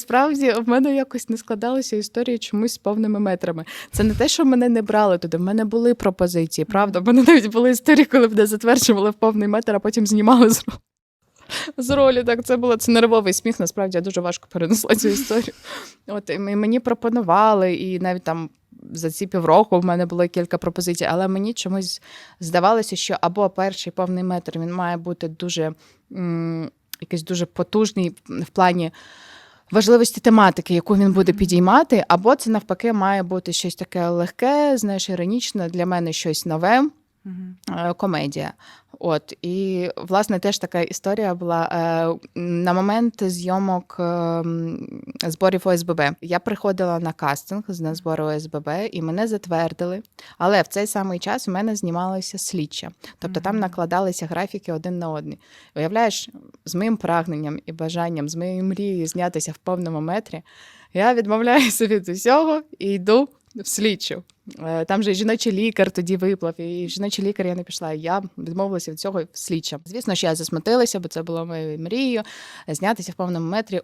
Справді, в мене якось не складалися історії чомусь з повними метрами. Це не те, що мене не брали туди. В мене були пропозиції. Правда, в мене навіть були історії, коли мене затверджували в повний метр, а потім знімали з. З ролі, так це було це нервовий сміх. Насправді я дуже важко перенесла цю історію. От і мені пропонували, і навіть там за ці півроку в мене було кілька пропозицій, але мені чомусь здавалося, що або перший повний метр він має бути дуже м, якийсь дуже потужний в плані важливості тематики, яку він буде підіймати, або це навпаки має бути щось таке легке, знаєш, іронічне для мене щось нове. Е, Комедія. От і власне теж така історія була е, на момент зйомок е, зборів ОСББ. Я приходила на кастинг на збори ОСББ, і мене затвердили. Але в цей самий час у мене знімалися слідча. Тобто там накладалися графіки один на один. Уявляєш, з моїм прагненням і бажанням, з моєю мрією знятися в повному метрі, я відмовляюся від усього і йду в слідчу. Е, Там же жіночий лікар тоді виплав, і жіночий лікар я не пішла. Я відмовилася від цього в слідча. Звісно, що я засмутилася, бо це було моєю мрією знятися в повному метрі.